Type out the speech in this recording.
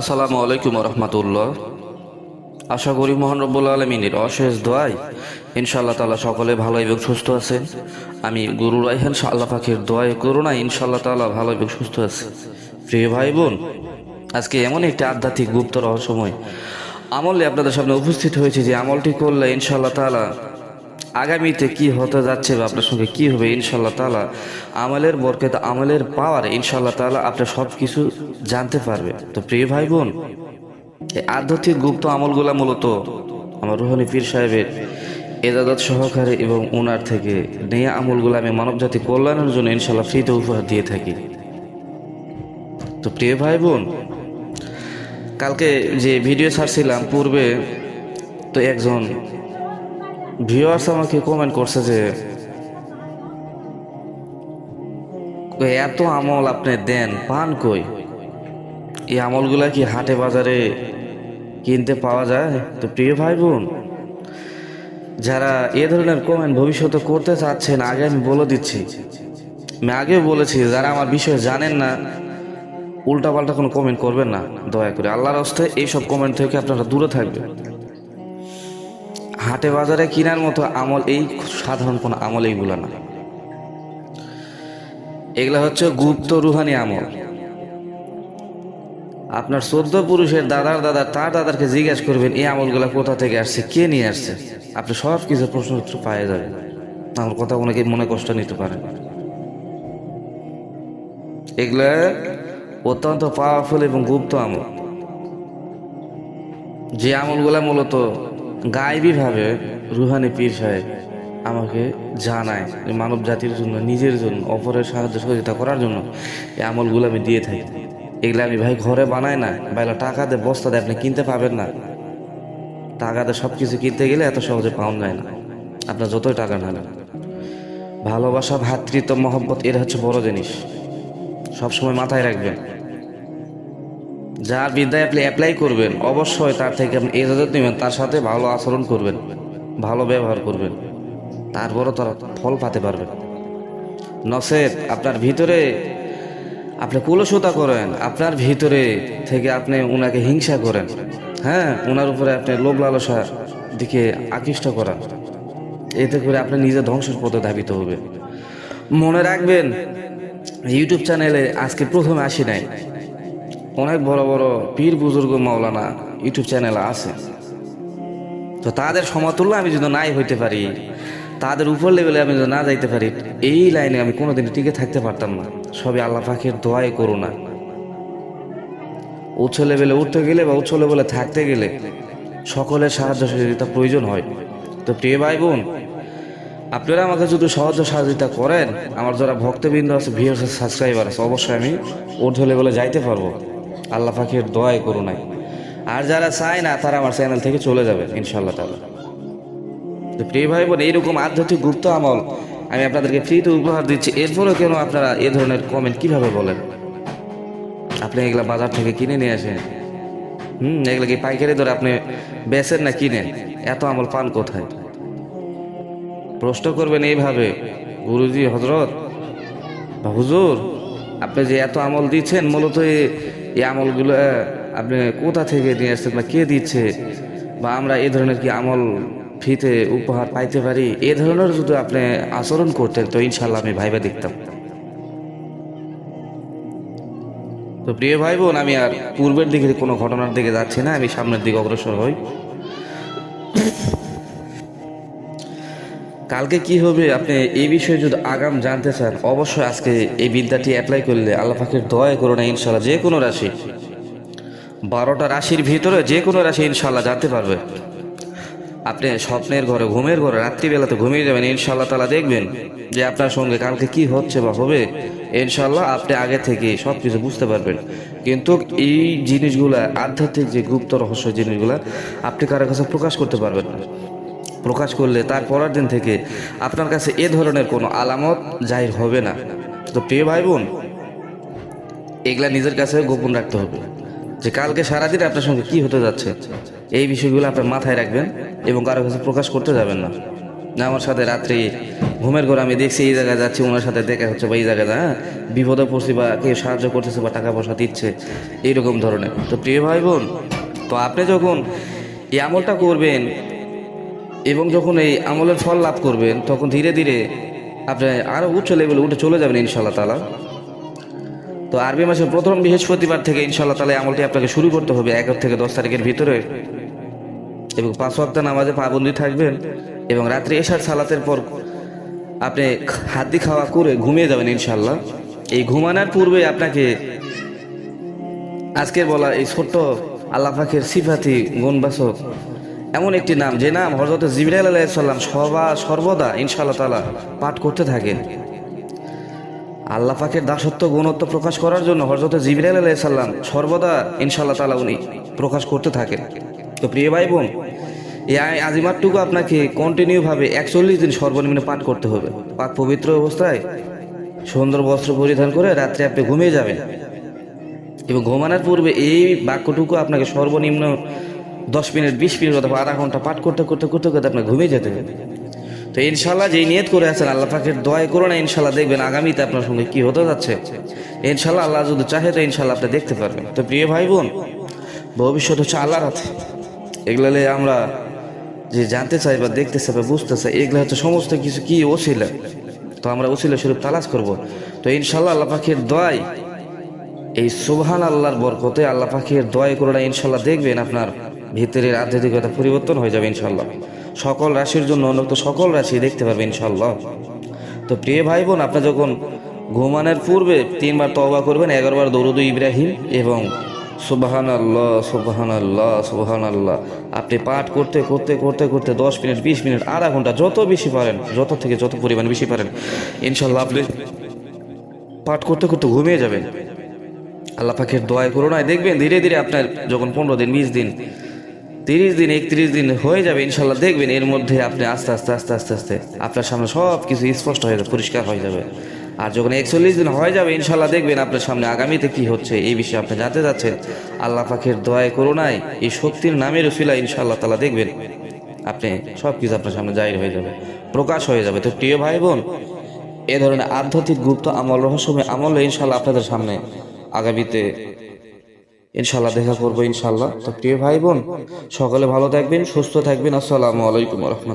আসসালামু আলাইকুম রহমতুল্লাহ আশা করি মোহন রব্বুল আলমিনের অশেষ দোয়াই ইনশাআল্লাহ তালা সকলে ভালো এবং সুস্থ আছেন। আমি গুরু রাইহান আল্লাহ পাখির দোয়াই করুণা ইনশাআল্লাহ তালা ভালো এবং সুস্থ আছে। প্রিয় ভাই বোন আজকে এমন একটি আধ্যাত্মিক গুপ্ত রহস্যময় আমলে আপনাদের সামনে উপস্থিত হয়েছে যে আমলটি করলে ইনশাআল্লাহ তালা আগামীতে কি হতে যাচ্ছে বা আপনার সঙ্গে কি হবে ইনশাল্লাহ তালা আমলের বরকত আমলের পাওয়ার ইনশাল্লাহ তালা আপনার সব কিছু জানতে পারবে। তো প্রিয় ভাই বোন আধ্যাত্মিক গুপ্ত আমলগুলা মূলত আমার রোহানি পীর সাহেবের এজাদত সহকারে এবং ওনার থেকে নেয়া আমলগুলো আমি মানবজাতি কল্যাণের জন্য ইনশাল্লাহ ফ্রিতে উপহার দিয়ে থাকি। তো প্রিয় ভাই বোন কালকে যে ভিডিও ছাড়ছিলাম, পূর্বে তো একজন ভিউয়ার্স আমাকে কমেন্ট করছে যে এত আমল আপনি দেন, পান কই? এই আমলগুলা কি হাটে বাজারে কিনতে পাওয়া যায়? তো প্রিয় ভাই বোন যারা এ ধরনের কমেন্ট ভবিষ্যতে করতে চাচ্ছেন, আগে আমি বলে দিচ্ছি। আমি আগেও বলেছি, যারা আমার বিষয়ে জানেন না, উল্টাপাল্টা কোনো কমেন্ট করবেন না, দয়া করে। আল্লাহর হস্তে এইসব কমেন্ট থেকে আপনারা দূরে থাকবেন। হাটে বাজারে কেনার মতো আমল এই সাধারণ কোনো আমল এইগুলো না। এগুলা হচ্ছে গুপ্ত রুহানি আমল। আপনার চোদ্দ পুরুষের দাদার দাদা, তার দাদারকে জিজ্ঞাসা করবেন, এই আমলগুলা কোথা থেকে আসছে? কে নিয়ে আসছে? আপনি সব কিছু প্রশ্ন উত্তর পাওয়া যাবেন। আমার কথা অনেকে মনে কষ্ট নিতে পারেন এগুলা অত্যন্ত পাওয়ারফুল এবং গুপ্ত আমল। যে আমলগুলা মূলত গায়েবীভাবে রুহানি পীর সাহেব আমাকে জানায় মানব জাতির জন্য, নিজের জন্য, অপরের সাহায্য সহযোগিতা করার জন্য এই আমলগুলো আমি দিয়ে থাকি। এগুলো আমি ভাই ঘরে বানাই না বাইরে টাকা দিয়ে, বস্তা দিয়ে, আপনি কিনতে পাবেন না। টাকা সব কিছু কিনতে গেলে এত সহজে পাওয়া যায় না। আপনার যতই টাকা নেন। ভালোবাসা, ভাতৃত্ব, মহব্বত, এর হচ্ছে বড় জিনিস। সবসময় মাথায় রাখবেন। যার বিদ্যায় আপনি অ্যাপ্লাই করবেন, অবশ্যই তার থেকে আপনি এজাজত নেবেন, তার সাথে ভালো আচরণ করবেন, ভালো ব্যবহার করবেন, তারপরও তারা ফল পাতে পারবেন। নসেদ আপনার ভিতরে আপনি কুলসতা করেন, আপনার ভিতরে থেকে আপনি ওনাকে হিংসা করেন হ্যাঁ? ওনার উপরে আপনি লোভ লালসা দিকে আকৃষ্ট করান। এতে করে আপনি নিজে ধ্বংসের পথে ধাবিত হবে মনে রাখবেন ইউটিউব চ্যানেলে আজকে প্রথমে আসি নাই। অনেক বড় বড় পীর বুজুর্গ মাওলানা ইউটিউব চ্যানেল আছে। তো তাদের সমতুল্য আমি যদি নাই হইতে পারি, তাদের উপর লেভেলে আমি যদি না যাইতে পারি, এই লাইনে আমি কোনোদিন টিকে থাকতে পারতাম না। সবই আল্লাহ পাখির দোয়াই করো না উচ্চ লেভেলে উঠতে গেলে বা উচ্চ লেভেলে থাকতে গেলে সকলের সাহায্য সহযোগিতা প্রয়োজন হয়। তো প্রিয় ভাই বোন আপনারা আমাকে যদি সাহায্য সহযোগিতা করেন, আমার যারা ভক্তবৃন্দ আছে ভিউয়ার্স সাবস্ক্রাইবার আছে অবশ্যই আমি ঊর্ধ্ব লেভেলে যাইতে পারব। আল্লাহ পাখির দোয়াই করো নাই। আর যারা চায় না, তারা আমার চ্যানেল থেকে চলে যাবে ইনশাল্লাহ তালা তো প্রিয় ভাই বোন এইরকম আধ্যাত্মিক গুপ্ত আমল আমি আপনাদেরকে ফ্রিতে উপহার দিচ্ছি। এরপরেও কেন আপনারা এ ধরনের কমেন্ট কীভাবে বলেন? আপনি এগুলা বাজার থেকে কিনে নিয়ে আসেন। হুম, এগুলো কি পাইকারি ধরে আপনি বেচেন না কিনেন? এত আমল পান কোথায়? প্রশ্ন করবেন এইভাবে, গুরুজি হজরত হুজুর, আপনি যে এত আমল দিচ্ছেন, মূলত এই আমলগুলো আপনি কোথা থেকে নিয়ে আসছেন বা কে দিচ্ছে? বা আমরা এই ধরনের কি আমল ফিতে উপহার পাইতে পারি? এ ধরনের যদি আপনি আচরণ করতেন, তো ইনশাল্লাহ আমি ভাইবা দেখতাম। তো প্রিয় ভাই বোন আমি আর পূর্বের দিকে কোনো ঘটনার দিকে যাচ্ছি না, আমি সামনের দিকে অগ্রসর হই। কালকে কি হবে? আপনি এই বিষয়ে যদি আগাম জানতে চান, অবশ্যই আজকে এই বিদ্যাটি অ্যাপ্লাই করলে আল্লাহ পাখির দয়া করো না ইনশাল্লাহ যে কোনো রাশি, বারোটা রাশির ভিতরে যে কোনো রাশি ইনশাল্লাহ জানতে পারবে। আপনি স্বপ্নের ঘরে, ঘুমের ঘরে, রাত্রিবেলাতে ঘুমিয়ে যাবেন ইনশাল্লাহ তালা দেখবেন যে আপনার সঙ্গে কালকে কি হচ্ছে বা হবে। ইনশাল্লাহ আপনি আগে থেকে সব কিছু বুঝতে পারবেন। কিন্তু এই জিনিসগুলা আধ্যাত্মিক যে গুপ্ত রহস্য জিনিসগুলা আপনি কারোর কাছে প্রকাশ করতে পারবেন না। প্রকাশ করলে তার পরের দিন থেকে আপনার কাছে এ ধরনের কোনো আলামত জাহির হবে না। তো প্রিয় ভাই বোন এগুলা নিজের কাছে গোপন রাখতে হবে যে কালকে সারাদিন আপনার সঙ্গে কি হতে যাচ্ছে, এই বিষয়গুলো আপনার মাথায় রাখবেন এবং কারও কাছে প্রকাশ করতে যাবেন না। না আমার সাথে রাত্রি ঘুমের ঘর, আমি দেখছি এই জায়গায় যাচ্ছি, ওনার সাথে দেখা হচ্ছে বা এই জায়গায় হ্যাঁ বিপদে পড়ছি বা কেউ সাহায্য করতেছে বা টাকা পয়সা দিচ্ছে, এইরকম ধরনের। তো প্রিয় ভাই বোন তো আপনি যখন এই আমলটা করবেন এবং যখন এই আমলের ফল লাভ করবেন, তখন ধীরে ধীরে আপনি আরও উচ্চ লেভেলে উঠে চলে যাবেন ইনশাল্লাহ তালা তো আরবি মাসের প্রথম বৃহস্পতিবার থেকে ইনশাল্লাহ তালা আমলটি আপনাকে শুরু করতে হবে এক থেকে দশ তারিখের ভিতরে। এবং পাঁচ ওয়াক্ত নামাজে পাবন্দি থাকবেন এবং রাত্রি এশার সালাতের পর আপনি হাতি খাওয়া করে ঘুমিয়ে যাবেন ইনশাল্লাহ এই ঘুমানোর পূর্বে আপনাকে আজকের বলা এই ছোট্ট আল্লাহ পাখের সিফাতি গুণবাসক এমন একটি নাম, যে নাম হজরত জিবরাইল আলাইসাল্লাম সবা, সর্বদা ইনশাআল্লাহ তালা পাঠ করতে থাকেন আল্লাহ পাকের দাসত্ব, গুণত্ব প্রকাশ করার জন্য হজরত জিবরাইল আলাইসাল্লাম সর্বদা ইনশাআল্লাহ তালা উনি প্রকাশ করতে থাকেন। তো প্রিয় ভাই বোন, এই আজিমাতটুকু আপনাকে কন্টিনিউভাবে একচল্লিশ দিন সর্বনিম্ন পাঠ করতে হবে। পাক পবিত্র অবস্থায় সুন্দর বস্ত্র পরিধান করে রাত্রে আপনি ঘুমিয়ে যাবেন। এবং ঘুমানোর পূর্বে এই বাক্যটুকু আপনাকে সর্বনিম্ন দশ মিনিট, বিশ মিনিট অথবা আধা ঘণ্টা পাঠ করতে করতে করতে করতে আপনার ঘুমিয়ে যেতে তো ইনশাল্লাহ যেই নিয়ত করে আছেন, আল্লাহ পাকের দয় করো না ইনশাল্লাহ দেখবেন আগামীতে আপনার সঙ্গে কি হতে যাচ্ছে। ইনশাল্লাহ আল্লাহ যদি চাহে তো ইনশাল্লাহ আপনি দেখতে পারবেন। তো প্রিয় ভাই বোন ভবিষ্যৎ হচ্ছে আল্লাহর হাতে। এগুলো আমরা যে জানতে চাই বা দেখতে চাই বা বুঝতে চাই, এগুলো হচ্ছে সমস্ত কিছু কি ওসিলা? তো আমরা ওসিলা স্বরূপ তালাশ করব। তো ইনশাল্লাহ আল্লাহ পাখির দয় এই সুবহান আল্লাহর বরকতে আল্লাহ পাখির দয় করোনা ইনশাল্লাহ দেখবেন আপনার ভিতরের আধ্যাত্মিকতা পরিবর্তন হয়ে যাবে ইনশাল্লাহ সকল রাশির জন্য অন্যত সকল রাশি দেখতে পারবে ইনশাল্লাহ তো প্রিয় ভাই বোন আপনি যখন ঘুমানোর পূর্বে তিনবার তওবা করবেন, এগারোবার দৌরদ ইব্রাহিম এবং সুবাহান আল্লাহ সুবাহান আল্লাহ সুবাহান আল্লাহ আপনি পাঠ করতে করতে করতে করতে দশ মিনিট, বিশ মিনিট, আধা ঘণ্টা যত বেশি পারেন, যত থেকে যত পরিমাণ বেশি পারেন ইনশাল্লাহ আপনি পাঠ করতে করতে ঘুমিয়ে যাবেন। আল্লাহ পাখির দোয়ায় করোনায় দেখবেন, ধীরে ধীরে আপনার যখন পনেরো দিন, বিশ দিন তিরিশ দিন, একত্রিশ দিন হয়ে যাবে, ইনশাল্লাহ দেখবেন এর মধ্যে আপনি আস্তে আস্তে আস্তে আস্তে আস্তে আপনার সামনে সব কিছু স্পষ্ট হয়ে যাবে, পরিষ্কার হয়ে যাবে। আর যখন একচল্লিশ দিন হয়ে যাবে, ইনশাল্লাহ দেখবেন আপনার সামনে আগামীতে কি হচ্ছে, এই বিষয়ে আপনি জানতে যাচ্ছেন আল্লাহ পাখির দোয়ায় করোনায় এই শক্তির নামের উসিলা ইনশাল্লাহ তালা দেখবেন আপনি সব কিছু আপনার সামনে জাহির হয়ে যাবে, প্রকাশ হয়ে যাবে। তো প্রিয় ভাই বোন এ ধরনের আধ্যাত্মিক গুপ্ত আমল, রহস্যময় আমল ইনশাল্লাহ আপনাদের সামনে আগামীতে ইনশাল্লাহ দেখা করব ইনশাল্লাহ তো প্রিয় ভাই বোন, সকলে ভালো থাকবেন, সুস্থ থাকবেন। আসসালামু আলাইকুম রহমতুল্লাহ।